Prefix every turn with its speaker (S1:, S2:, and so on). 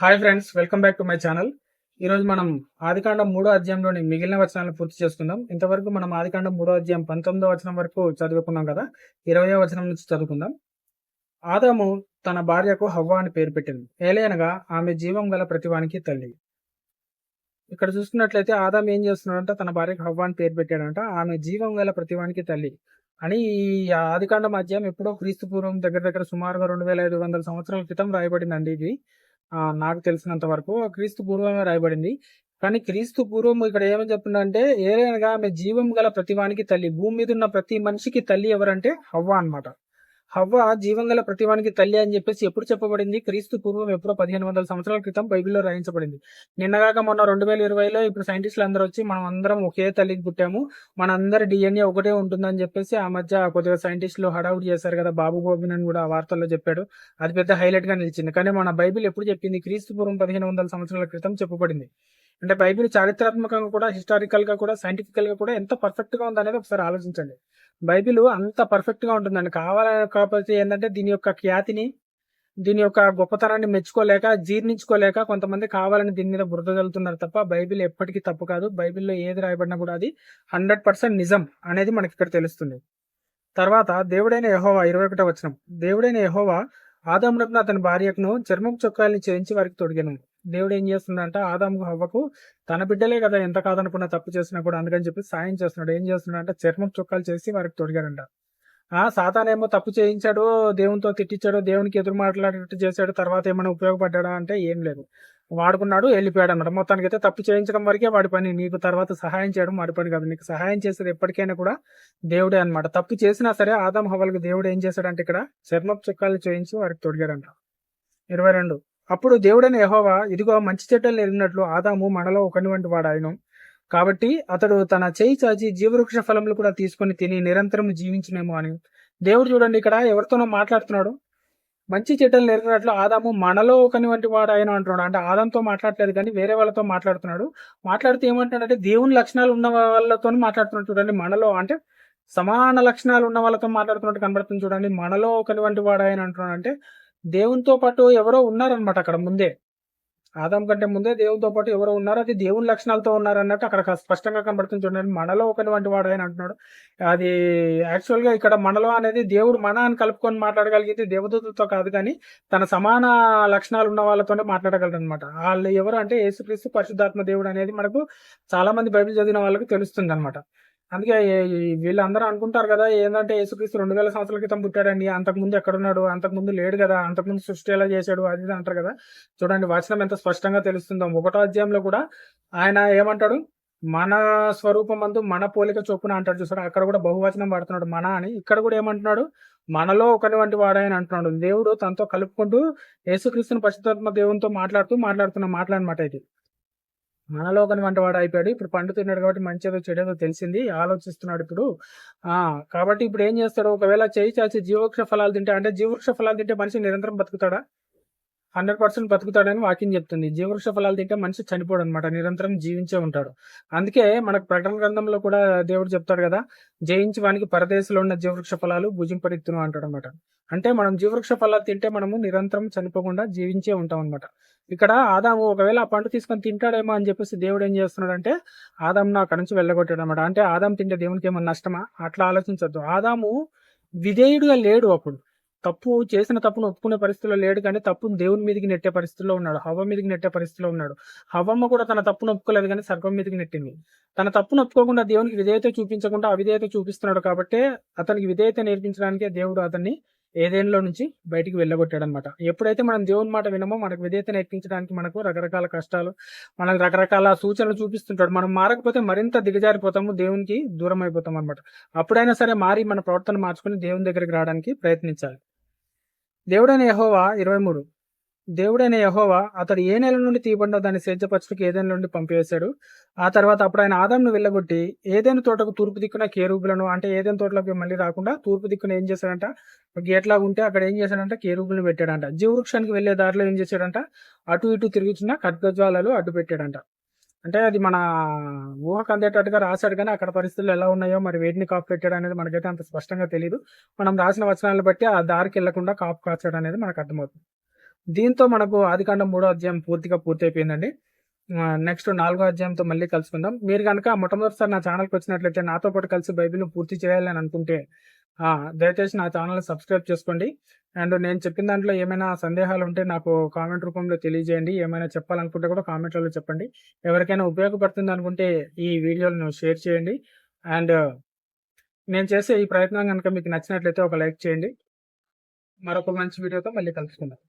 S1: Hi friends welcome back to my channel. ఈరోజు మనం ఆదికాండం మూడో అధ్యాయంలోని మిగిలిన వచనాలను పూర్తి చేసుకుందాం. ఇంతవరకు మనం ఆదికాండం మూడో అధ్యాయం పంతొమ్మిదో వచనం వరకు చదువుకున్నాం కదా ఇరవయో వచనం నుంచి చదువుకుందాం. ఆదాము తన భార్యకు హవ్వ అని పేరు పెట్టింది. ఏలైనగా ఆమె జీవం గల ప్రతివానికి తల్లి. ఇక్కడ చూసుకున్నట్లయితే ఆదాం ఏం చేస్తున్నాడంట తన భార్యకు హవ్వ అని పేరు పెట్టాడంట ఆమె జీవం గల ప్రతివానికి తల్లి. అని ఈ ఆదికాండం అధ్యాయం ఎప్పుడో క్రీస్తు పూర్వం దగ్గర దగ్గర సుమారుగా రెండు వేల ఐదు వందల సంవత్సరాల క్రితం రాయబడిందండి ఇది. నాకు తెలిసినంత వరకు క్రీస్తు పూర్వమే రాయబడింది. కానీ క్రీస్తు పూర్వం ఇక్కడ ఏమని చెప్తుందంటే ఏదైనా ఆమె జీవం గల ప్రతివానికి తల్లి భూమి మీద ఉన్న ప్రతి మనిషికి తల్లి ఎవరంటే హవ్వ అన్నమాట. హవ్వ జీవం గల ప్రతివానికి తల్లి అని చెప్పేసి ఎప్పుడు చెప్పబడింది? క్రీస్తు పూర్వం ఎప్పుడో పదిహేను వందల సంవత్సరాల క్రితం బైబిల్లో రాయించబడింది. నిన్నగాక మొన్న రెండు వేల ఇరవైలో ఇప్పుడు సైంటిస్టులు అందరూ వచ్చి మనం అందరం ఒకే తల్లికి పుట్టాము. మనందరి డిఎన్ఏ ఒకటే ఉంటుందని చెప్పేసి ఆ మధ్య కొద్దిగా సైంటిస్టులు హడావుడి చేశారు కదా. బాబు గోబిన్ అని కూడా ఆ వార్తల్లో చెప్పాడు. అది పెద్ద హైలైట్గా నిలిచింది. కానీ మన బైబిల్ ఎప్పుడు చెప్పింది? క్రీస్తు పూర్వం పదిహేను వందల సంవత్సరాల క్రితం చెప్పబడింది. అంటే బైబిల్ చారిత్రాత్మకంగా కూడా హిస్టారికల్గా కూడా సైంటిఫికల్గా కూడా ఎంత పర్ఫెక్ట్గా ఉందనేది ఒకసారి ఆలోచించండి. బైబిల్ అంత పర్ఫెక్ట్గా ఉంటుందండి. కావాలని కాకపోతే ఏంటంటే దీని యొక్క ఖ్యాతిని దీని యొక్క గొప్పతనాన్ని మెచ్చుకోలేక జీర్ణించుకోలేక కొంతమంది కావాలని దీని మీద బురద చల్లుతున్నారు తప్ప బైబిల్ ఎప్పటికీ తప్పు కాదు. బైబిల్లో ఏది రాయబడినా కూడా అది హండ్రెడ్ పర్సెంట్ నిజం అనేది మనకి ఇక్కడ తెలుస్తుంది. తర్వాత దేవుడైన యహోవా ఇరవై ఒకటో వచనం. దేవుడైన యహోవా ఆదామునకును అతని భార్యకును చర్మం చొక్కాలని చేయించి వారికి తొడిగాను. దేవుడు ఏం చేస్తున్నాడంట ఆదాము హవ్వకు తన బిడ్డలే కదా ఎంత కాదనుకున్నా తప్పు చేసినా కూడా అందుకని చెప్పి సాయం చేస్తున్నాడు. ఏం చేస్తున్నాడంటే చర్మం చుక్కలు చేసి వారికి తొడిగాడంట. ఆ సాతానేమో తప్పు చేయించాడు దేవునితో తిట్టించాడు దేవునికి ఎదురు మాట్లాడేటట్టు చేశాడు తర్వాత ఏమైనా ఉపయోగపడ్డా అంటే ఏం లేదు. వాడుకున్నాడు వెళ్ళిపోయాడు అనమాట మొత్తానికి అయితే తప్పు చేయించడం వరకే వాడి పని. నీకు తర్వాత సహాయం చేయడం వాడి పని కాదు. నీకు సహాయం చేసేది ఎప్పటికైనా కూడా దేవుడే అన్నమాట. తప్పు చేసినా సరే ఆదాం హవల్కి దేవుడు ఏం చేశాడంటే ఇక్కడ చర్మపు చుక్కాలు చేయించి వారికి తొడిగాడంట. ఇరవై రెండు. అప్పుడు దేవుడైన యహోవా ఇదిగో మంచి చెట్టలు ఎరిగినట్లు ఆదాము మనలో ఒకని వంటి వాడు ఆయన కాబట్టి అతడు తన చేయి చాచి జీవవృక్ష ఫలములు కూడా తీసుకొని తిని నిరంతరం జీవించినేమో అని. దేవుడు చూడండి ఇక్కడ ఎవరితోనో మాట్లాడుతున్నాడు. మంచి చెట్టలు నెరిగినట్లు ఆదాము మనలో ఒకని వంటి వాడు ఆయన అంటున్నాడు. అంటే ఆదంతో మాట్లాడలేదు కానీ వేరే వాళ్ళతో మాట్లాడుతున్నాడు. మాట్లాడితే ఏమంటున్నాడంటే దేవుని లక్షణాలు ఉన్న వాళ్ళతో మాట్లాడుతున్నాడు చూడండి. మనలో అంటే సమాన లక్షణాలు ఉన్న వాళ్ళతో మాట్లాడుతున్నట్టు కనబడుతుంది చూడండి. మనలో ఒకని వంటి వాడు ఆయన అంటున్నాడు అంటే దేవునితో పాటు ఎవరో ఉన్నారనమాట అక్కడ ముందే. ఆదాం కంటే ముందే దేవునితో పాటు ఎవరో ఉన్నారు అది దేవుని లక్షణాలతో ఉన్నారు అన్నట్టు అక్కడ స్పష్టంగా కనబడుతుంది చూడండి. మనలో ఒకటి వంటి వాడు అని అంటున్నాడు. అది యాక్చువల్గా ఇక్కడ మనలో అనేది దేవుడు మన అని కలుపుకొని మాట్లాడగలిగితే దేవదూతతో కాదు కానీ తన సమాన లక్షణాలు ఉన్న వాళ్ళతోనే మాట్లాడగలరు అనమాట వాళ్ళు ఎవరు అంటే యేసుక్రీస్తు పరిశుద్ధాత్మ దేవుడు అనేది మనకు చాలా మంది బైబిల్ చదివిన వాళ్ళకి తెలుస్తుంది అనమాట అందుకే వీళ్ళందరూ అనుకుంటారు కదా ఏంటంటే యేసుక్రీస్తు రెండు వేల సంవత్సరాల క్రితం పుట్టాడండి అంతకుముందు ఎక్కడున్నాడు అంతకుముందు లేడు కదా అంతకుముందు సృష్టి ఎలా చేశాడు అది ఇది అంటారు కదా. చూడండి వచనం ఎంత స్పష్టంగా తెలుస్తుందో. ఒకటో అధ్యాయంలో కూడా ఆయన ఏమంటాడు? మన స్వరూపం అందు మన పోలిక చొప్పున అంటాడు చూసాడు అక్కడ కూడా బహువచనం వాడుతున్నాడు మన అని. ఇక్కడ కూడా ఏమంటున్నాడు? మనలో ఒకని వంటి వాడని అంటున్నాడు. దేవుడు తనతో కలుపుకుంటూ యేసుక్రీస్తుని పరిశుద్ధాత్మ దేవునితో మాట్లాడుతూ మాట్లాడుతున్న మాట్లాడనమాట ఇది. మనలో ఒకని వంటి వాడు అయిపోయాడు. ఇప్పుడు పండు తిన్నాడు కాబట్టి మంచిదో చెడేదో తెలిసింది ఆలోచిస్తున్నాడు ఇప్పుడు. ఆ కాబట్టి ఇప్పుడు ఏం చేస్తాడు? ఒకవేళ చేయి చాచి జీవవృక్ష ఫలాలు తింటే అంటే జీవవృక్ష ఫలాలు తింటే మనిషి నిరంతరం బతుకుతాడా? హండ్రెడ్ పర్సెంట్ బతుకుతాడని వాక్యం చెప్తుంది. జీవవృక్ష ఫలాలు తింటే మనిషి చనిపోడు అనమాట నిరంతరం జీవించే ఉంటాడు. అందుకే మనకు ప్రకటన గ్రంథంలో కూడా దేవుడు చెప్తాడు కదా జయించి వానికి పరదేశంలో ఉన్న జీవవృక్ష ఫలాలు భుజింపరిత్తును అంటాడు అనమాట అంటే మనం జీవవృక్ష ఫలాలు తింటే మనము నిరంతరం చనిపోకుండా జీవించే ఉంటాం అనమాట ఇక్కడ ఆదాము ఒకవేళ ఆ పండు తీసుకొని తింటాడేమో అని చెప్పేసి దేవుడు ఏం చేస్తున్నాడంటే ఆదామును అక్కడ నుంచి వెళ్ళగొట్టాడు అనమాట అంటే ఆదాం తింటే దేవునికి ఏమన్నా నష్టమా? అట్లా ఆలోచించద్దు. ఆదాము విధేయుడుగా లేడు అప్పుడు. తప్పు చేసిన తప్పును ఒప్పుకునే పరిస్థితిలో లేడు కానీ తప్పును దేవుని మీదకి నెట్టే పరిస్థితిలో ఉన్నాడు. హవ్వ మీదకి నెట్టే పరిస్థితిలో ఉన్నాడు. హవమ్మ కూడా తన తప్పును ఒప్పుకోలేదు కానీ సర్పం మీదకి నెట్టింది. తన తప్పును ఒప్పుకోకుండా దేవునికి విధేయత చూపించకుండా అవిధేయత చూపిస్తున్నాడు కాబట్టి అతనికి విధేయత నేర్పించడానికే దేవుడు అతన్ని ఏదేనిలో నుంచి బయటికి వెళ్ళగొట్టాడు అనమాట ఎప్పుడైతే మనం దేవుని మాట వినమో మనకు విధేయత నేర్పించడానికి మనకు రకరకాల కష్టాలు మనకు రకరకాల సూచనలు చూపిస్తుంటాడు. మనం మారకపోతే మరింత దిగజారిపోతాము దేవునికి దూరం అయిపోతాం అనమాట అప్పుడైనా సరే మారి మన ప్రవర్తన మార్చుకుని దేవుని దగ్గరికి రావడానికి ప్రయత్నించాలి. దేవుడైన యహోవా ఇరవై మూడు. దేవుడైన యహోవా అతడు ఏ నెల నుండి తీయబడినో దాన్ని సేద్యపరచుటకు ఏదైనా నుండి పంపివేశాడు. ఆ తర్వాత అప్పుడు ఆయన ఆదాంను వెళ్ళగొట్టి ఏదైనా తోటకు తూర్పు దిక్కున కేరూబులను అంటే ఏదైనా తోటలోకి మళ్ళీ రాకుండా తూర్పు దిక్కున ఏం చేశాడంట? ఒక ఉంటే అక్కడ ఏం చేశాడంట? కేరూబులను పెట్టాడంట. జీవవృక్షానికి వెళ్ళే దారిలో ఏం చేశాడంట? అటు ఇటు తిరుగుతున్న ఖడ్గజ్వాలలు అడ్డు పెట్టాడంట అంటే అది మన ఊహకు అందేటట్టుగా రాశాడు కానీ అక్కడ పరిస్థితులు ఎలా ఉన్నాయో మరి వేటిని కాపు పెట్టాడు అనేది మనకైతే అంత స్పష్టంగా తెలియదు మనం రాసిన వచనాలను బట్టి ఆ దారికి వెళ్ళకుండా కాపు కాచాడు అనేది మనకు అర్థమవుతుంది. దీంతో మనకు ఆదికాండం మూడో అధ్యాయం పూర్తిగా పూర్తి అయిపోయిందండి నెక్స్ట్ నాలుగో అధ్యాయంతో మళ్ళీ కలుసుకుందాం. మీరు కనుక మొట్టమొదటిసారి నా ఛానల్కి వచ్చినట్లయితే నాతో పాటు కలిసి బైబిల్ను పూర్తి చేయాలని అనుకుంటే దయచేసి నా ఛానల్ సబ్స్క్రైబ్ చేసుకోండి. అండ్ నేను చెప్పిన దాంట్లో ఏమైనా సందేహాలు ఉంటే నాకు కామెంట్ రూపంలో తెలియజేయండి. ఏమైనా చెప్పాలనుకుంటే కూడా కామెంట్లలో చెప్పండి. ఎవరికైనా ఉపయోగపడుతుంది అనుకుంటే ఈ వీడియోలను షేర్ చేయండి. అండ్ నేను చేసే ఈ ప్రయత్నం కనుక మీకు నచ్చినట్లయితే ఒక లైక్ చేయండి. మరొక మంచి వీడియోతో మళ్ళీ కలుసుకుందాం.